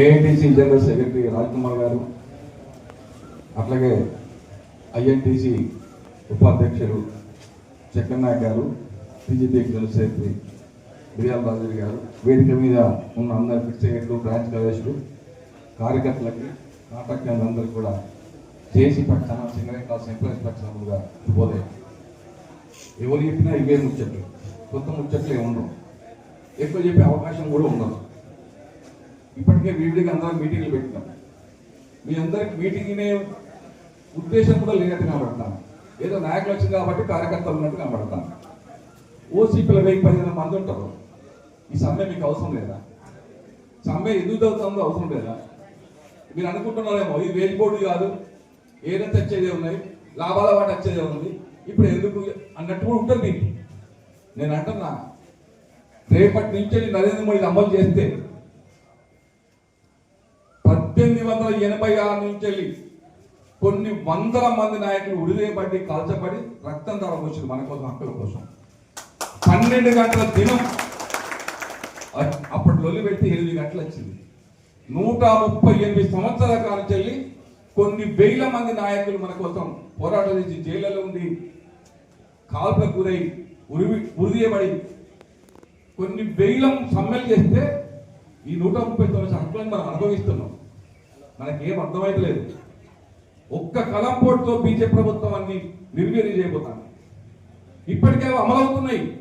AITC general secretary Rajkumar గారు అట్లాగే INTUC ఉపాధ్యక్షులు చక్కన్నాయక్ గారు BJP general secretary Biryala Raju గారు వేదిక మీద ఉన్న అందరి ఫిక్సేటర్లు బ్రాంచ్ కార్యదర్శులు కార్యకర్తలకి అందరూ కూడా జేసీ పక్షాన సింగరేట్ క్లాస్ ఎంప్లాయీస్ పక్షాలుగా శుభోదయం. ఎవరు చెప్పినా ఇవే ముచ్చట్లు. కొత్త ముచ్చట్లే ఉండవు. ఎక్కువ చెప్పే అవకాశం కూడా ఉండదు. ఇప్పటికే వీడికి అందరం మీటింగ్లు పెట్టినాం. మీ అందరికి మీటింగ్ ఉద్దేశం కూడా లేనట్టు కనబడతాను ఏదో నాయకులు వచ్చింది కాబట్టి కార్యకర్తలు ఉన్నట్టు కనబడతాను ఓసీపీల వెయ్యి పదిహేను మంది ఉంటారు. ఈ సమ్మె మీకు అవసరం లేదా? సమ్మె ఎందుకు చదువుతుందో అవసరం లేదా? మీరు అనుకుంటున్నారేమో ఇది వేలిపోటు కాదు ఏదైతే వచ్చేదే ఉన్నాయి లాభాల వాటి వచ్చేదే ఉంది. ఇప్పుడు ఎందుకు అన్నట్టు కూడా ఉంటుంది. నేను అంటున్నా రేపటి నుంచి నరేంద్ర మోడీ అమలు చేస్తే పద్దెనిమిది వందల ఎనభై ఆరు నుంచి వెళ్ళి కొన్ని వందల మంది నాయకులు ఉడిదేయబడి కాల్చబడి రక్తం ధర వచ్చింది మన కోసం హక్కుల కోసం. పన్నెండు గంటల దినం అప్పటి లొల్లి పెడితే ఎనిమిది గంటలు వచ్చింది. నూట ముప్పై ఎనిమిది సంవత్సరాల కాలం చెల్లి కొన్ని వేల మంది నాయకులు మన కోసం పోరాటం చేసి జైళ్ళలో ఉండి కాల్పులకు గురై ఉరివి ఉరిదీయబడి కొన్ని వేల సమ్మెలు చేస్తే ఈ నూట ముప్పై తొమ్మిది హక్కులను మనం అనుభవిస్తున్నాం. మనకేం అర్థమైతలేదు. ఒక్క కలంపోటుతో బీజేపీ ప్రభుత్వం అన్ని నిర్వీర్యం చేయబోతాను ఇప్పటికే అవి అమలవుతున్నాయి.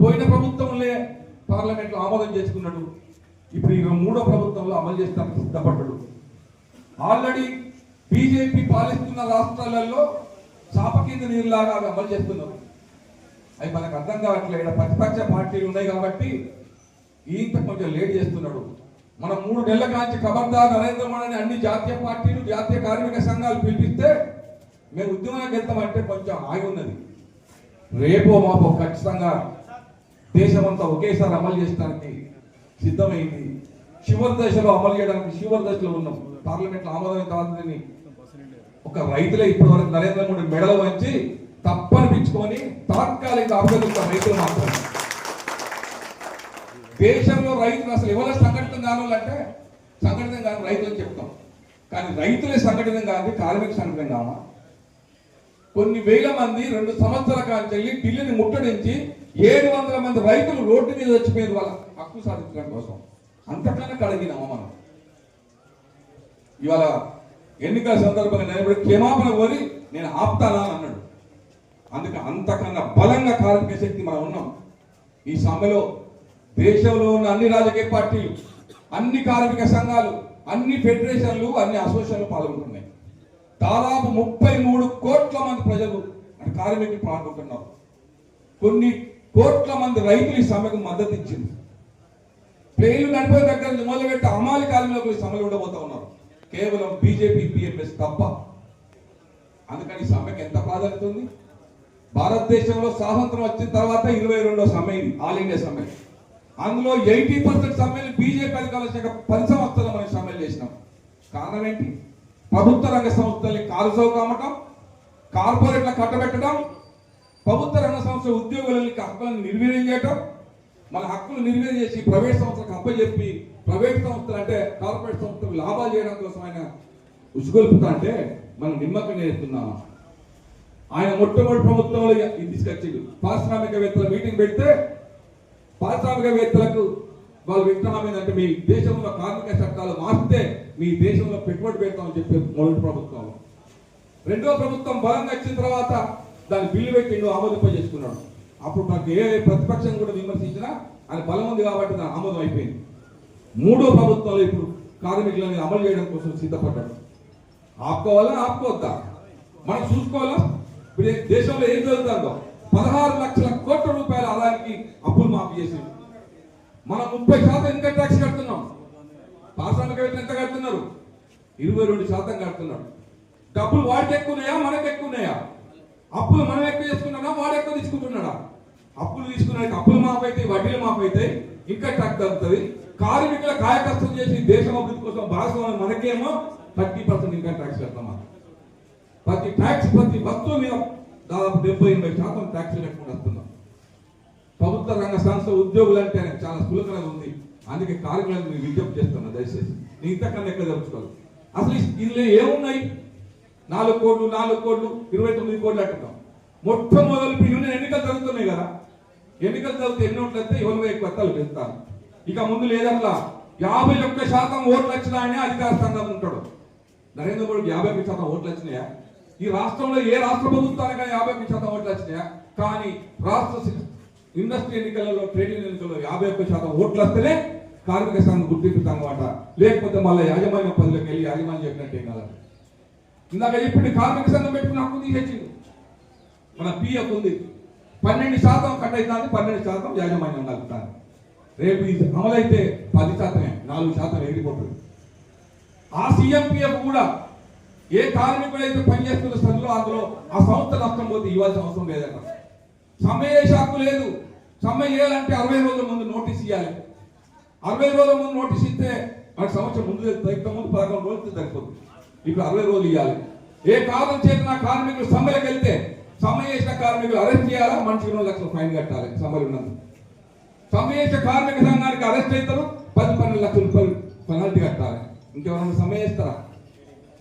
పోయిన ప్రభుత్వంలో పార్లమెంట్లో ఆమోదం చేసుకున్నాడు. ఇప్పుడు ఈ మూడో ప్రభుత్వంలో అమలు చేస్తానికి సిద్ధపడ్డాడు. ఆల్రెడీ బీజేపీ పాలిస్తున్న రాష్ట్రాలలో చాప కింద నీరులాగా అవి అమలు చేస్తున్నారు. అవి మనకు అర్థం కావట్లేదు. ప్రతిపక్ష పార్టీలు ఉన్నాయి కాబట్టి ఈంత కొంచెం లేట్ చేస్తున్నాడు. మనం మూడు నెలల కాంచి ఖబర్దార్ నరేంద్ర మోడీని అన్ని జాతీయ పార్టీలు జాతీయ కార్మిక సంఘాలు పిలిపిస్తే మేము ఉద్యమానికి వెళ్తామంటే కొంచెం ఆగి ఉన్నది. రేపో మాపో ఖచ్చితంగా దేశమంతా ఒకేసారి అమలు చేయడానికి సిద్ధమైంది. చివరి దశలో అమలు చేయడానికి చివరి దశలో ఉన్నాం. పార్లమెంట్లో ఆమోదం కాదని ఒక రైతులే ఇప్పటివరకు నరేంద్ర మోడీ మెడలు వంచి తప్పనిపించుకొని తాత్కాలిక అభ్యర్థుల రైతులు మాత్రమే. దేశంలో రైతులు అసలు ఎవరి సంఘటన కాను అంటే సంఘటన కాని రైతులు చెప్తాం. కానీ రైతులే సంఘటితం కాదు కార్మిక సంఘటన కావా? కొన్ని వేల మంది రెండు సంవత్సరాల కాలం చెల్లి ఢిల్లీని ముట్టడించి ఏడు వందల మంది రైతులు రోడ్డు మీద వచ్చిపోయారు వాళ్ళ హక్కు సాధించడం కోసం. అంతకన్నా కడిగినామా మనం? ఇవాళ ఎన్నికల సందర్భంగా నేను ఇప్పుడు క్షమాపణ కోరి నేను ఆపుతానా అన్నాడు. అందుకే అంతకన్నా బలంగా కార్మిక శక్తి మనం ఉన్నాం. ఈ సమ్మెలో దేశంలో ఉన్న అన్ని రాజకీయ పార్టీలు అన్ని కార్మిక సంఘాలు అన్ని ఫెడరేషన్లు అన్ని అసోసియేషన్లు పాల్గొంటున్నాయి. దాదాపు ముప్పై మూడు కోట్ల మంది ప్రజలు కార్మికులు పాల్గొంటున్నారు. కొన్ని కోట్ల మంది రైతులు ఈ సమ్మెకు మద్దతు ఇచ్చింది. ప్లేన్లు నడిపే దగ్గర నుంచి మొదలుపెట్టి అమాలి కార్మికులకు ఈ సమ్మెలు ఉండబోతా ఉన్నారు. కేవలం బీజేపీ బిఎంఎస్ తప్ప. అందుకని ఈ సమ్మెకి ఎంత ప్రాధాన్యత ఉంది? భారతదేశంలో స్వాతంత్రం వచ్చిన తర్వాత ఇరవై రెండో సమ్మె ఇది ఆల్ ఇండియా సమ్మె. అందులో ఎయిటీ పర్సెంట్ సమ్మెలు బీజేపీ అధికారులు వచ్చాక పది సంవత్సరాలు మనం సమ్మెలు చేసినాం. కారణం ఏంటి? ప్రభుత్వ రంగ సంస్థల్ని కాలుసౌ కామటం కార్పొరేట్ల కట్టబెట్టడం ప్రభుత్వ రంగ సంస్థ ఉద్యోగులని హక్కులను నిర్వీర్యం చేయటం మన హక్కులు నిర్వీర్యం చేసి ప్రైవేట్ సంస్థలకు అప్పచెప్పి ప్రైవేట్ సంస్థలు అంటే కార్పొరేట్ సంస్థలు లాభాలు చేయడం కోసం ఆయన ఉసుగొలుపుతా అంటే మనం నిమ్మకం చేస్తున్నాం ఆయన మొట్టమొదటి ప్రభుత్వంలో ఇది తీసుకొచ్చిండు. పారిశ్రామికవేత్తల మీటింగ్ పెడితే పారిశ్రామికవేత్తలకు వాళ్ళు విత్తనం ఏంటంటే మీ దేశంలో కార్మిక చట్టాలు మార్చితే మీ దేశంలో పెట్టుబడి పెడతామని చెప్పి మొదటి ప్రభుత్వం రెండో ప్రభుత్వం బలంగా వచ్చిన తర్వాత దాని బిల్లు పెట్టిండు ఆమోదింపజేసుకున్నాడు. అప్పుడు నాకు ఏ ప్రతిపక్షం కూడా విమర్శించినా అది బలం ఉంది కాబట్టి దాని ఆమోదం అయిపోయింది. మూడో ప్రభుత్వంలో ఇప్పుడు కార్మికులను అమలు చేయడం కోసం సిద్ధపడ్డాడు. ఆపుకోవాలా ఆపుకోవద్దా? మనం చూసుకోవాలా? ఇప్పుడు ఏ- దేశంలో ఏం జరుగుతుందో? పదహారు లక్షల కోట్ల రూపాయల ఆదాయానికి అప్పులు మాఫీ చేసింది మనం ముప్పై శాతం ఇన్కమ్ ట్యాక్స్ కడుతున్నాం? పారిశ్రామికవేత్తలు ఎంత కడుతున్నారు? ఇరవై రెండు శాతం కడుతున్నాడు డబ్బులు వాడికి ఎక్కువ ఉన్నాయా మనకు ఎక్కువ ఉన్నాయా అప్పులు మనం ఎక్కువ చేసుకున్నాడా? వాడు ఎక్కువ తీసుకుంటున్నాడా? అప్పులు తీసుకున్నానికి అప్పులు మాఫ్ అయితే వడ్డీలు మాఫ్ అయితే ఇంకా ట్యాక్స్ తగ్గుతుంది. కార్మికుల కాయకష్టం చేసి దేశం అభివృద్ధి కోసం భాగస్వామ్యం మనకేమో థర్టీ పర్సెంట్ ఇన్కమ్ ట్యాక్స్ కడతామా ప్రతి ట్యాక్స్ ప్రతి వస్తువు మీద దాదాపు డెబ్బై ఎనభై శాతం ట్యాక్స్ కట్టుకుని వస్తున్నాం. ప్రభుత్వ రంగ సంస్థ ఉద్యోగులు అంటే ఆయనకు చాలా సులకనగా ఉంది. అందుకే కార్మికులకు మీరు విజ్ఞప్తి చేస్తున్నా దయచేసి. నేను ఇంతకన్నా ఎక్కడ తెలుసుకోవాలి? అసలు ఇందులో ఏమున్నాయి? నాలుగు కోట్లు నాలుగు కోట్లు ఇరవై తొమ్మిది కోట్లు అంటున్నాం. మొట్టమొదటి యూనియన్ ఎన్నికలు జరుగుతున్నాయి కదా. ఎన్నికలు జరిగితే ఎన్ని ఓట్లు ఇవన్నీ ఎవరు ఎక్కువ ఇక ముందు లేదట్లా యాభై ఒక్క శాతం ఓట్లు వచ్చినాయని అధికార స్థానంలో ఉంటాడు. నరేంద్ర మోడీకి యాభై ఒక్క శాతం ఓట్లు వచ్చినాయా? ఈ రాష్ట్రంలో ఏ రాష్ట్ర ప్రభుత్వానికి యాభై ఒక్క శాతం ఓట్లు వచ్చినాయా? కానీ రాష్ట్ర ఇండస్ట్రీ ఎన్నికలలో ట్రేడ్ యూనియన్ ఎన్నికల్లో యాభై ఒక్క శాతం ఓట్లు వస్తేనే కార్మిక సంఘం గుర్తింపుతాం అన్నమాట లేకపోతే మళ్ళీ యాజమాన్య పదవికి వెళ్ళి యాజమాన్యం చెప్పినట్టు ఏం ఇందాక చెప్పింది కార్మిక సంఘం పెట్టుకుని హక్కు తీసేచ్చింది మన పిఎఫ్ ఉంది. పన్నెండు శాతం కట్ అవుతుంది పన్నెండు శాతం యాజమాన్యం కలుపుతాను రేపు ఇది అమలైతే పది శాతమే నాలుగు శాతం ఎగిరిపోతుంది. ఆ సీఎంపీఎఫ్ కూడా ఏ కార్మికుడు అయితే పనిచేస్తున్న స్థలంలో అందులో ఆ సంస్థ నష్టం పోతే ఇవ్వాల్సిన అవసరం లేదట. సమ్మె చేసే హక్కు లేదు. సమ్మె చేయాలంటే అరవై రోజుల ముందు నోటీస్ ఇవ్వాలి అరవై రోజుల ముందు నోటీస్ ఇస్తే మనకు సంవత్సరం ముందు తగ్గితే ముందు పదకొండు రోజులు తగ్గిపోతుంది ఇప్పుడు అరవై రోజులు ఇవ్వాలి ఏ కారణం చేత నా కార్మికులు సమ్మెలకు వెళ్తే సమ్మె చేసిన కార్మికులు అరెస్ట్ చేయాలా? మనిషికి రెండు లక్షలు ఫైన్ కట్టాలి సమ్మెలు ఉన్నందుకు. సమ్మె చేసిన కార్మిక సంఘానికి అరెస్ట్ అవుతారు పది పన్నెండు లక్షల రూపాయలు పెనాల్టీ కట్టాలి. ఇంకెవరైనా సమ్మె చేస్తారా?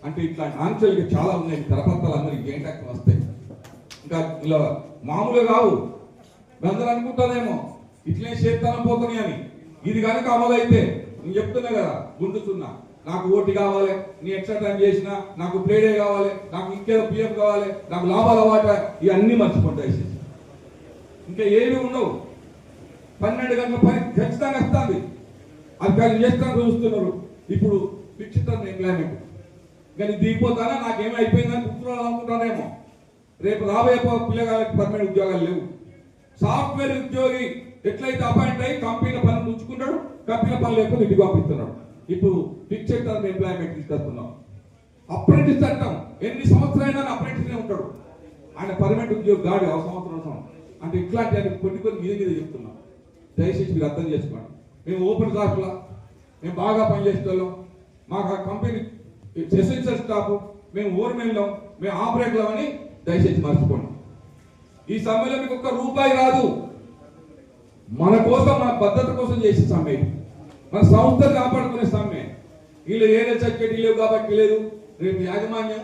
అంటే ఇట్లాంటి ఆంక్షలు చాలా ఉన్నాయి కరపత్రాలు అందరికి ఏంటంటే వస్తాయి. ఇంకా ఇలా మామూలుగా కావు. అందరూ అనుకుంటానేమో ఇట్లే చేస్తాను పోతున్నాయి అని. ఇది కనుక అమలైతే నేను చెప్తున్నా కదా గుండుతున్నా. నాకు ఓటు కావాలి నీ ఎక్స్ట్రా టైం చేసినా నాకు ప్లేడే కావాలి నాకు ఇంకేదో పిఎం కావాలి నాకు లాభాల వాట ఇవన్నీ మర్చిపోతాయి. ఇంకా ఏమీ ఉండవు. పన్నెండు గంటల పని ఖచ్చితంగా వస్తుంది. అది కానీ చేస్తాను చూస్తున్నారు. ఇప్పుడు విచిత్రం ఎంప్లాయ్మెంట్ కానీ దిగిపోతానా? నాకేమీ అయిపోయిందని పుత్రులు అనుకుంటానేమో. రేపు రాబోయే పిల్లగాళ్ళకి పర్మనెంట్ ఉద్యోగాలు లేవు. సాఫ్ట్వేర్ ఉద్యోగి ఎట్లయితే అపాయింట్ అయ్యి కంపెనీల పనులు ఉంచుకుంటాడు కంపెనీల పనులు లేకపోతే ఇంటికి పంపిస్తున్నాడు. ఇప్పుడు ఫిక్స్డ్ టర్మ్ ఎంప్లాయ్మెంట్ తీసుకొస్తున్నాం. అప్రెంటిస్ అంటాం ఎన్ని సంవత్సరాలైనా అప్రెంటిస్నే ఉంటాడు. ఆయన పర్మనెంట్ ఉద్యోగి గాడి ఒక సంవత్సరం అవసరం అంటే ఇట్లాంటి ఆయన కొన్ని కొన్ని మీద మీద చెప్తున్నాం. దయచేసి మీరు అర్థం చేసుకోండి. మేము ఓపెన్ క్లాస్లో మేము బాగా పనిచేసేవాళ్ళం మాకు ఆ కంపెనీ ఎసెన్షియల్ స్టాఫ్ మేము ఓర్మెన్లం మేము ఆపరేట్లం అని దయచేసి మర్చిపోండి. ఈ సమ్మెలో మీకు ఒక్క రూపాయి రాదు. మన కోసం మన భద్రత కోసం చేసే సమ్మె మన సంస్థలు కాపాడుకునే సమ్మె. వీళ్ళు ఏదో చక్కటి లేవు కాబట్టి లేదు. రేపు యాజమాన్యం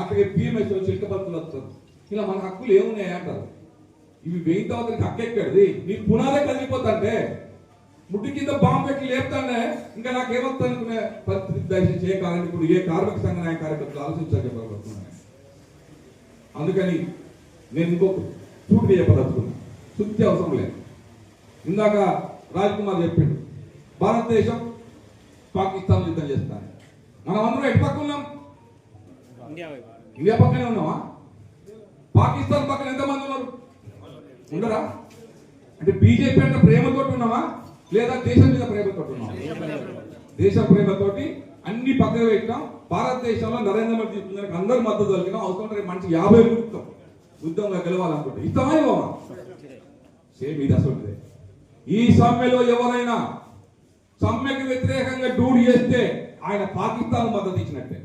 అక్కడికి పిఎంఎస్ చిలక బతుకులు వస్తారు ఇలా మన హక్కులు ఏమున్నాయి అంటారు? ఇవి వెయ్యి తర్వాత హక్కు ఎక్కడిది నీ పునాదే కదిలిపోతుంటే ముడ్డి కింద బాంబు పెట్టి లేపుతానే ఇంకా నాకు అనుకునే పరిస్థితి దయచేసి ఏ కార్మికుడు ఏ కార్మిక సంఘ నాయక కార్యకర్తలు ఆలోచించాలి చెప్పబడుతున్నాను అందుకని నేను ఇంకొక సూటిగా చెప్పదలుచుకున్నా. సుత్తి అవసరం లేదు. ఇందాక రాజ్ కుమార్ చెప్పిండు భారతదేశం పాకిస్తాన్ యుద్ధం చేస్తాను మనం అందరం ఎటు పక్క ఉన్నాం? ఇండియా పక్కనే ఉన్నామా? పాకిస్తాన్ పక్కన ఎంతమంది ఉన్నారు? ఉండరా? అంటే బీజేపీ అంటే ప్రేమతోటి ఉన్నామా? లేదా దేశం మీద ఉన్నామా దేశ ప్రేమతోటి అన్ని పక్కన పెట్టినాం. భారతదేశంలో నరేంద్ర మోదీ చెప్తున్నారు అందరూ మద్దతు కలిగినాం అవసరం ఉంటే మంచి యాభై యుద్ధం యుద్ధంలో గెలవాలనుకుంటే. ఇష్టమా ఇవ్వమా? సేమ్ ఇది అసలు ఈ సమ్మెలో ఎవరైనా సమ్మెకు వ్యతిరేకంగా డూడి చేస్తే ఆయన పాకిస్తాన్ మద్దతు ఇచ్చినట్టే.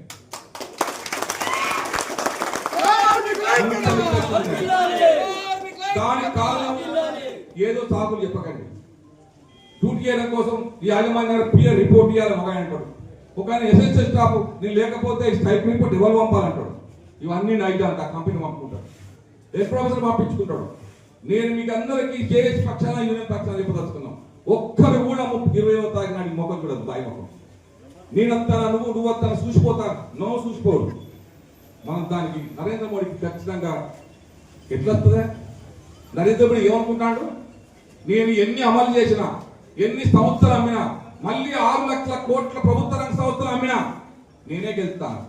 దాని కారణం ఏదో సాకులు చెప్పకండి. డ్యూటీ చేయడం కోసం ఈ యాజమాన్య పియర్ రిపోర్ట్ ఇవ్వాలని ఒక ఆయన అంటాడు. ఒక ఆయన ఎస్ఎస్ఎస్ స్టాఫ్ నేను లేకపోతే స్టైప్ రిపోర్ట్ ఇవ్వాలి పంపాలంటాడు. ఇవన్నీ నైట్ అంత కంపెనీ పంపుకుంటాడు. ఎస్ ప్రొఫెసర్ పంపించుకుంటాడు. నేను మీకు అందరికీ జేఎస్ పక్షాన యూనియన్ పక్షాన చెప్పదలుచుకున్నాం. ఒక్కరు కూడా ముప్పై ఇరవై తారీఖు నాడు మొక్కలు చూడదు బాయి ముఖం. నేను వస్తాను నువ్వు నువ్వు వస్తాను చూసిపోతాను. నో చూసిపోడు మనం దానికి నరేంద్ర మోడీకి ఖచ్చితంగా ఎట్లా వస్తుందా నరేంద్ర మోడీ ఏమనుకుంటాడు? నేను ఎన్ని అమలు చేసినా ఎన్ని సంవత్సరాలు అమ్మినా మళ్ళీ ఆరు లక్షల కోట్ల ప్రభుత్వ రంగ సంస్థలు అమ్మినా నేనే గెలుస్తాను.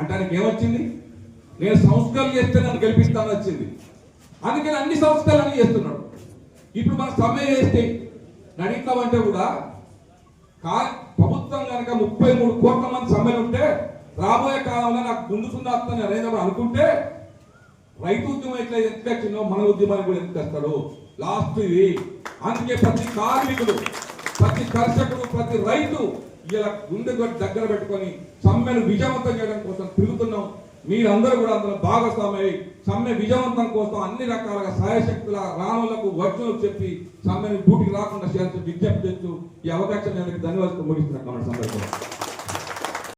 అంటే ఆయనకి ఏమొచ్చింది? నేను సంస్కరణ చేస్తే నన్ను గెలిపిస్తాను వచ్చింది. అందుకని అన్ని సంస్కరణలు చేస్తున్నాడు. ఇప్పుడు మన సమ్మె చేస్తే నడిస్తామంటే కూడా కా ప్రభుత్వం కనుక ముప్పై మూడు కోట్ల మంది సమ్మెలు ఉంటే రాబోయే కాలంలో నాకు ముందు సుందాస్తని నరేంద్ర అనుకుంటే రైతు ఉద్యమం ఎట్లా ఎంత వచ్చిందో మన ఉద్యమాన్ని కూడా ఎంత తెస్తాడు లాస్ట్ ఇది. అందుకే ప్రతి కార్మికుడు ప్రతి కర్షకుడు ప్రతి రైతు ఇలా గుండె కొట్టి దగ్గర పెట్టుకొని సమ్మెను విజయవంతం చేయడం కోసం తిరుగుతున్నాం. మీరందరూ కూడా అందులో భాగస్వామి సమ్మె విజయవంతం కోసం అన్ని రకాలుగా సాయశక్తుల రాములకు వచనాలు చెప్పి సమ్మెను బూటికి రాకుండా చేయాల్సి విజ్ఞప్తి చేస్తూ ఈ అవకాశం నేను ధన్యవాదాలు ముగిస్తున్నా. సందర్భంలో.